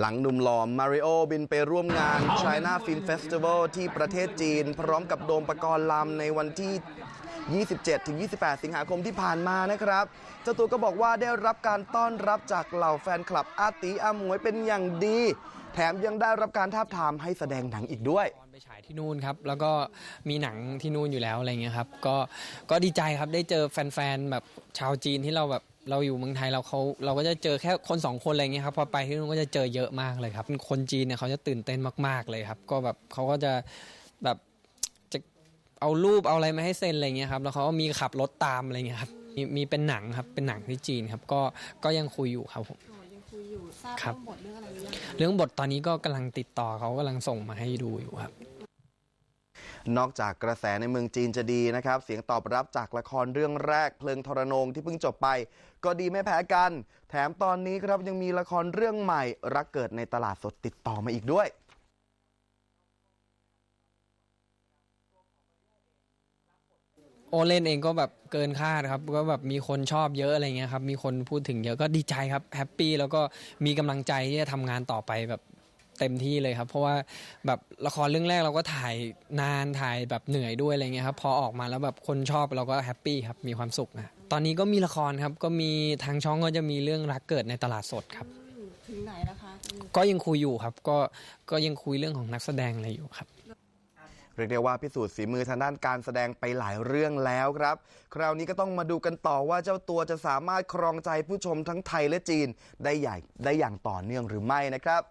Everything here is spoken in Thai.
หลังหนุ่มหล่อมาริโอบินไปร่วมงาน China Film Festival ที่ประเทศจีน พร้อมกับโดมประกรณ์ลำในวันที่ 27-28 สิงหาคมที่ผ่านมานะครับ เจ้าตัวก็บอกว่าได้รับการต้อนรับจากเหล่าแฟนคลับอาตีอาหมวยเป็นอย่างดี แถมยังได้รับการทาบทามให้แสดงหนังอีกด้วย ไปฉายที่นู่นครับ แล้วก็มีหนังที่นู่นอยู่แล้วอะไรเงี้ยครับ ก็ก็ดีใจครับได้เจอแฟนๆแบบชาวจีนที่เราแบบ เราอยู่เมืองไทยเราเขาเราก็จะเจอแค่คนสองคนอะไรเงี้ยครับพอไปที่นู่นก็จะเจอเยอะมากเลยครับ คนจีนเนี่ยเขาจะตื่นเต้นมาก ๆเลยครับ ก็แบบเขาก็จะแบบจะเอารูปเอาอะไรมาให้เซ็นอะไรเงี้ยครับแล้วเขาก็มีขับรถตามอะไรเงี้ยครับมีมีเป็นหนังครับเป็นหนังที่จีนครับ ก็ก็ยังคุยอยู่ครับผมโอ้ยังคุยอยู่ทราบครับเรื่องบทเรื่องอะไรหรือยังเรื่องบทตอนนี้ก็กำลังติดต่อเขากำลังส่งมาให้ดูอยู่ครับ นอกจากกระแสในเมืองจีนจะดีนะครับ เสียงตอบรับจากละครเรื่องแรก เพลิงทรนงที่เพิ่งจบไป ก็ดีไม่แพ้กัน แถมตอนนี้ครับยังมีละครเรื่องใหม่ รักเกิดในตลาดสดติดต่อมาอีกด้วยโอเล่นเองก็แบบเกินคาดครับก็แบบมีคนชอบเยอะอะไรเงี้ยครับมีคนพูดถึงเยอะก็ดีใจครับแฮปปี้แล้วก็มีกำลังใจที่จะทำงานต่อไปแบบ เต็มที่เลยครับ เพราะว่าแบบละครเรื่องแรกเราก็ถ่ายนานถ่ายแบบเหนื่อยด้วยอะไรเงี้ยครับพอออกมาแล้วแบบคนชอบเราก็แฮปปี้ครับมีความสุขนะตอนนี้ก็มีละครครับก็มีทางช่องก็จะมีเรื่องรักเกิดในตลาดสดครับอืมถึงไหนแล้วคะอืมก็ยังคุยอยู่ครับก็ก็ยังคุยเรื่องของนักแสดงอะไรอยู่ครับเรียกได้ว่าพิสูจน์ฝีมือทางด้านการแสดงไปหลายเรื่องแล้วครับ คราวนี้ก็ต้องมาดูกันต่อว่าเจ้าตัวจะสามารถครองใจผู้ชมทั้งไทยและจีนได้ใหญ่ได้อย่างต่อเนื่องหรือไม่นะครับ